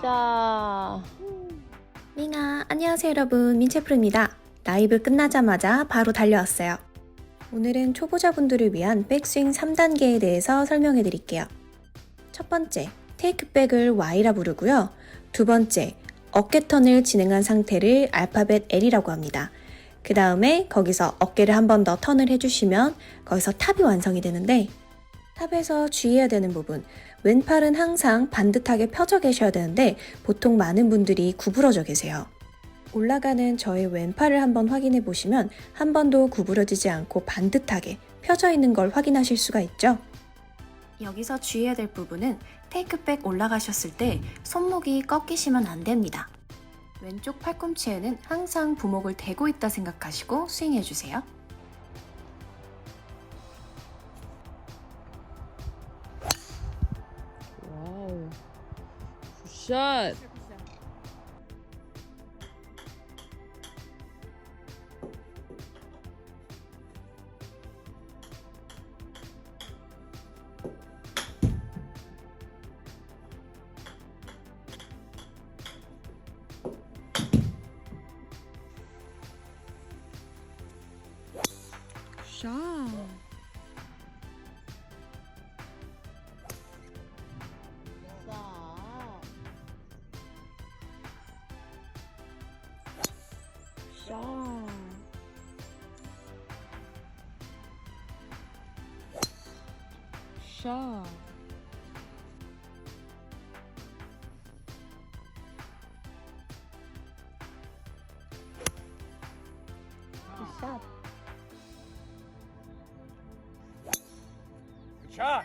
자, 밍아, 안녕하세요 여러분. 민채프로입니다. 라이브 끝나자마자 바로 달려왔어요. 오늘은 초보자분들을 위한 백스윙 3단계에 대해서 설명해 드릴게요. 첫 번째, 테이크백을 Y라 부르고요. 두 번째, 어깨턴을 진행한 상태를 알파벳 L이라고 합니다. 그 다음에 거기서 어깨를 한 번 더 턴을 해주시면 거기서 탑이 완성이 되는데 탑에서 주의해야 되는 부분, 왼팔은 항상 반듯하게 펴져 계셔야 되는데 보통 많은 분들이 구부러져 계세요. 올라가는 저의 왼팔을 한번 확인해 보시면 한 번도 구부러지지 않고 반듯하게 펴져 있는 걸 확인하실 수가 있죠. 여기서 주의해야 될 부분은 테이크백 올라가셨을 때 손목이 꺾이시면 안 됩니다. 왼쪽 팔꿈치에는 항상 부목을 대고 있다 생각하시고 스윙해 주세요. Shut. Shut. strong. Shaw. Good shot. Good shot.